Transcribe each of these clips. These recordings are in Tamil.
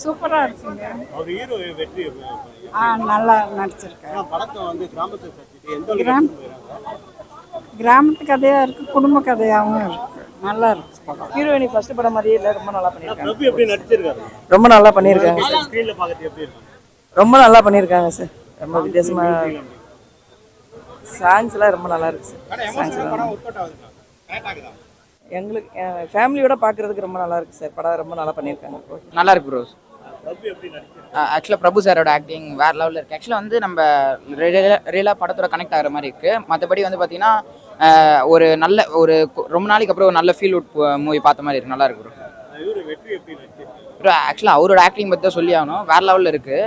சூப்பராக இருக்குங்க. அவர் ஹீரோ வெற்றி ஆ நல்லா நடிச்சிருக்காரு. படத்தை வந்து கிராமத்தை எந்த கிராம் கிராமத்து கதையாக இருக்குது குடும்ப கதையாகவும் இருக்குது நல்லா இருக்கு படம். ஹீரோயினி ஃபர்ஸ்ட் படம் மாதிரியே இல்லை ரொம்ப நல்லா பண்ணியிருக்காங்க. பிரபு எப்படி நடிச்சிருக்காரு? ரொம்ப நல்லா பண்ணியிருக்காங்க சார். ஸ்க்ரீன்ல பார்க்கறது எப்படி இருக்கு? ரொம்ப நல்லா பண்ணியிருக்காங்க சார். ரொம்ப வித்தியாசமா சாங்ஸ்லாம் ரொம்ப நல்லா இருக்கு சார். சாங்ஸ்லாம் எங்களுக்கு ஃபேமிலியோட பார்க்கறதுக்கு ரொம்ப நல்லா இருக்கு சார். படம் ரொம்ப நல்லா பண்ணியிருக்காங்க. நல்லா இருக்கு ப்ரோ பிரபு எப்படி நடிச்சிருக்காரு ஆக்சுவலாக பிரபு சாரோட ஆக்டிங் வேற லெவலில் இருக்குது ஆக்சுவலாக வந்து நம்ம ரியலாக படத்தோட கனெக்ட் ஆகிற மாதிரி இருக்குது மற்றபடி வந்து பார்த்தீங்கன்னா ஒரு நல்ல ஒரு ரொம்ப நாளைக்கு அப்புறம் ஒரு நல்ல ஃபீல் அவுட் மூவி பார்த்த மாதிரி இருக்கு. நல்லா இருக்கு ப்ரோ இவரு வெற்றி எப்படி நடிச்சிருக்காரு ப்ரோ ஆக்சுவலாக அவரோட ஆக்டிங் பற்றி தான் சொல்லி ஆகணும். வேற லெவலில் இருக்குது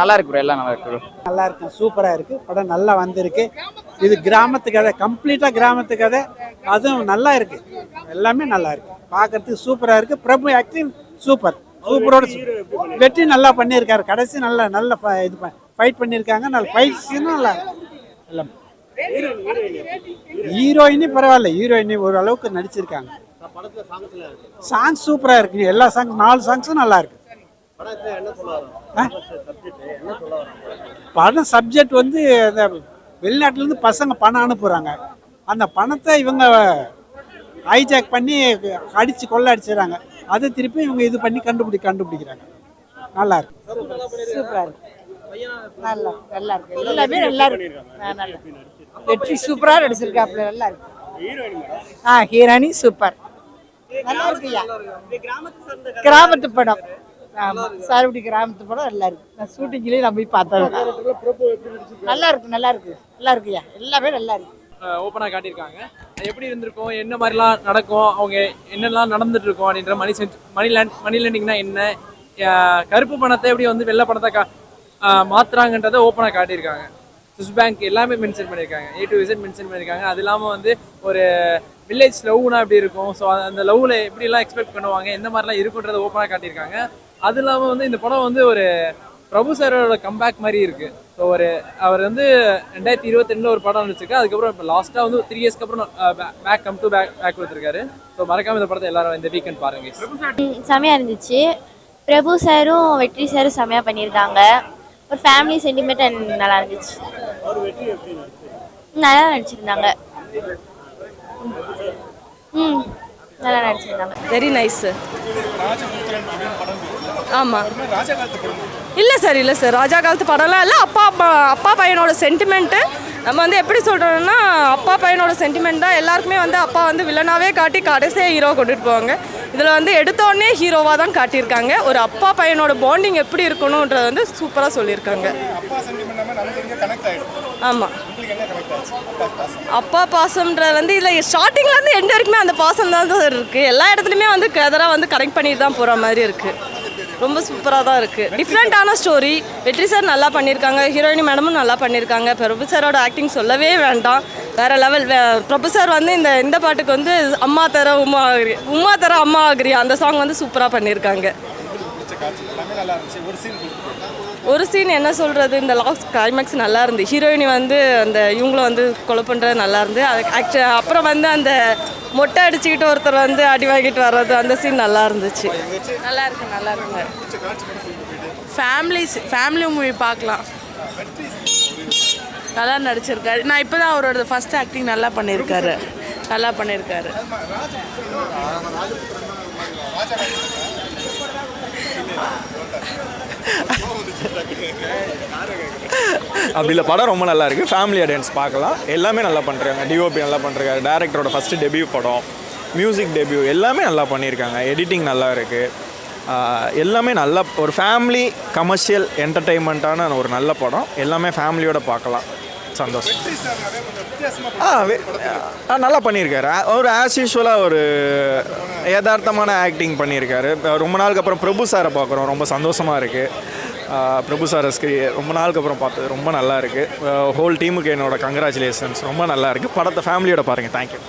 நல்லா இருக்கு ப்ரோ எல்லாம் நல்லா இருக்கு ப்ரோ நல்லா இருக்கு சூப்பராக இருக்கு. படம் நல்லா வந்திருக்கு. இது கிராமத்து கதை கம்ப்ளீட்டாக கிராமத்து கதை. அதுவும் நல்லா இருக்கு. எல்லாமே நல்லா இருக்கு. பார்க்கறதுக்கு சூப்பராக இருக்கு. பிரபு ஆக்டிங் சூப்பர். சூப்பரோட வெற்றி நல்லா பண்ணியிருக்காரு. கடைசி நல்லா நல்ல இது ஃபைட் பண்ணியிருக்காங்க. நல்ல ஃபைட்ஸும் நல்லா எல்லாம். ஹீரோயினி பரவாயில்ல. ஹீரோயினி ஓரளவுக்கு நடிச்சிருக்காங்க. சாங்ஸ் சூப்பராக இருக்கு. எல்லா சாங்ஸ் நாலு சாங்ஸும் நல்லா இருக்கு. படம் சப்ஜெக்ட் சப்ஜெக்ட் வந்து அந்த வெளிநாட்டிலேருந்து பசங்க பணம் அனுப்புகிறாங்க அந்த பணத்தை இவங்க ஹைஜாக் பண்ணி அடித்து கொள்ள அடிச்சிடறாங்க அதை திருப்பி இவங்க இது பண்ணி கண்டுபிடி கண்டுபிடிக்கிறாங்க. நல்லா இருக்கு. சூப்பராக இருக்கு. நல்லா நல்லா இருக்கு. எல்லாமே நல்லா இருக்கு. வெற்றி சூப்பராக நடிச்சிருக்காப்ல நல்லா இருக்கு. ஆ ஹீரானி சூப்பர். நல்லா இருக்குயா கிராமத்து படம். ஆமா சார்படி கிராமத்து படம் நல்லா இருக்கு. நான் ஷூட்டிங்லேயே நான் போய் பார்த்தேன் நல்லா இருக்கு நல்லா இருக்கு நல்லா இருக்குயா எல்லாமே நல்லா இருக்கு. ஓப்பனாக காட்டியிருக்காங்க. அது எப்படி இருந்திருக்கும்? என்ன மாதிரிலாம் நடக்கும்? அவங்க என்னெல்லாம் நடந்துட்டு இருக்கும் அப்படின்ற மணி செஞ்சு மணி லேண்ட் மணி லேண்டிங்னா என்ன? கருப்பு பணத்தை எப்படி வந்து வெள்ளை பணத்தை கா மாத்துறாங்கன்றத மாத்துறாங்கன்றதை ஓப்பனாக காட்டியிருக்காங்க. சுவிஸ் பேங்க் எல்லாமே மென்ஷன் பண்ணியிருக்காங்க. ஏ டு விசிட் மென்ஷன் பண்ணியிருக்காங்க. அது இல்லாமல் வந்து ஒரு வில்லேஜ் லவ்னா எப்படி இருக்கும்? ஸோ அந்த லவ்வில் எப்படிலாம் எக்ஸ்பெக்ட் பண்ணுவாங்க? எந்த மாதிரிலாம் இருக்குன்றதை ஓப்பனாக காட்டியிருக்காங்க. அது இல்லாமல் வந்து இந்த படம் வந்து ஒரு பிரபு சாரோட கம்பேக் மாதிரி இருக்கு. ஸோ ஒரு அவர் வந்து ரெண்டாயிரத்தி இருபத்தி ஒரு படம் நடிச்சிருக்கு அதுக்கப்புறம் இப்போ லாஸ்ட்டாக வந்து த்ரீ இயர்ஸ்க்கு அப்புறம் back come to back back கொடுத்துருக்காரு. ஸோ மறக்காம இந்த படத்தை எல்லாரும் இந்த வீக்கெண்ட் பாருங்க. ம், செமையா இருந்துச்சு. பிரபு சாரும் வெற்றி சாரும் செமையா பண்ணியிருக்காங்க. ஒரு ஃபேமிலி சென்டிமெண்ட் அண்ட் நல்லா இருந்துச்சு. நல்லா நடிச்சிருந்தாங்க. ம் நல்லா நடிச்சிருந்தாங்க. வெரி நைஸ் ஆமாம் இல்லை சார் இல்லை சார். ராஜா காலத்து படம்லாம் இல்லை. அப்பா அப்பா அப்பா பையனோட சென்டிமெண்ட்டு நம்ம வந்து எப்படி சொல்கிறோம்னா அப்பா பையனோட சென்டிமெண்ட் தான் எல்லாருக்குமே வந்து அப்பா வந்து வில்லனாவே காட்டி கடைசியாக ஹீரோ கொண்டுட்டு போவாங்க. இதில் வந்து எடுத்தோடனே ஹீரோவாக தான் காட்டியிருக்காங்க. ஒரு அப்பா பையனோட பாண்டிங் எப்படி இருக்கணுன்றது வந்து சூப்பராக சொல்லியிருக்காங்க. ஆமாம் அப்பா பாசம்ன்றது வந்து இதில் ஸ்டார்டிங்லேருந்து எண்ட் வரைக்குமே அந்த பாசம் தான் சார் இருக்குது எல்லா இடத்துலையுமே வந்து கதராக வந்து கனெக்ட் பண்ணிட்டு தான் போகிற மாதிரி இருக்குது ரொம்ப சூப்பராக தான் இருக்குது டிஃப்ரெண்ட்டான ஸ்டோரி வெற்றி சார் நல்லா பண்ணியிருக்காங்க ஹீரோயினி மேடமும் நல்லா பண்ணியிருக்காங்க பிரபு சாரோட ஆக்டிங் சொல்லவே வேண்டாம். வேறு லெவல் பிரபு சார் வந்து இந்த இந்த பாட்டுக்கு வந்து அம்மா தர உமா ஆகிரி உமா தர அம்மா ஆகிரி அந்த சாங் வந்து சூப்பராக பண்ணியிருக்காங்க ஒரு சீன் என்ன சொல்கிறது இந்த லாஸ்ட் கிளைமேக்ஸ் நல்லா இருந்து. ஹீரோயினி வந்து அந்த இவங்களும் வந்து கொலை பண்ணுறது நல்லா இருந்து. அது ஆக்சுவ அப்புறம் வந்து அந்த மொட்டை அடிச்சுக்கிட்டு ஒருத்தர் வந்து அடி வாங்கிட்டு வர்றது அந்த சீன் நல்லா இருந்துச்சு. நல்லா இருக்கு நல்லா இருக்குங்க ஃபேமிலி ஃபேமிலி மூவி பார்க்கலாம். நல்லா நடிச்சிருக்காரு. நான் இப்போ தான் அவரோட ஃபஸ்ட் ஆக்டிங் நல்லா பண்ணியிருக்காரு நல்லா பண்ணியிருக்காரு அப்படி இல்லை படம் ரொம்ப நல்லா இருக்குது ஃபேமிலி ஆடியன்ஸ் பார்க்கலாம். எல்லாமே நல்லா பண்ணுறாங்க டிஓபி நல்லா பண்ணுறாரு டேரக்டரோட ஃபஸ்ட்டு டெபியூ படம். மியூசிக் டெபியூ எல்லாமே நல்லா பண்ணியிருக்காங்க எடிட்டிங் நல்லா இருக்குது எல்லாமே நல்ல ஒரு ஃபேமிலி கமர்ஷியல் என்டர்டெயின்மெண்ட்டான ஒரு நல்ல படம். எல்லாமே ஃபேமிலியோடு பார்க்கலாம். சந்தோஷம். ஆ நல்லா பண்ணியிருக்காரு ஒரு ஆஸ் யூஷுவலாக ஒரு யதார்த்தமான ஆக்டிங் பண்ணியிருக்காரு ரொம்ப நாளுக்கு அப்புறம் பிரபு சாரை பார்க்குறோம். ரொம்ப சந்தோஷமாக இருக்குது பிரபு சார் ரொம்ப நாளுக்கு அப்புறம் பார்த்தது. ரொம்ப நல்லா இருக்குது ஹோல் டீமுக்கு என்னோட கங்க்ராச்சுலேஷன்ஸ் ரொம்ப நல்லா இருக்குது படத்தை ஃபேமிலியோட பாருங்கள் தேங்க்யூ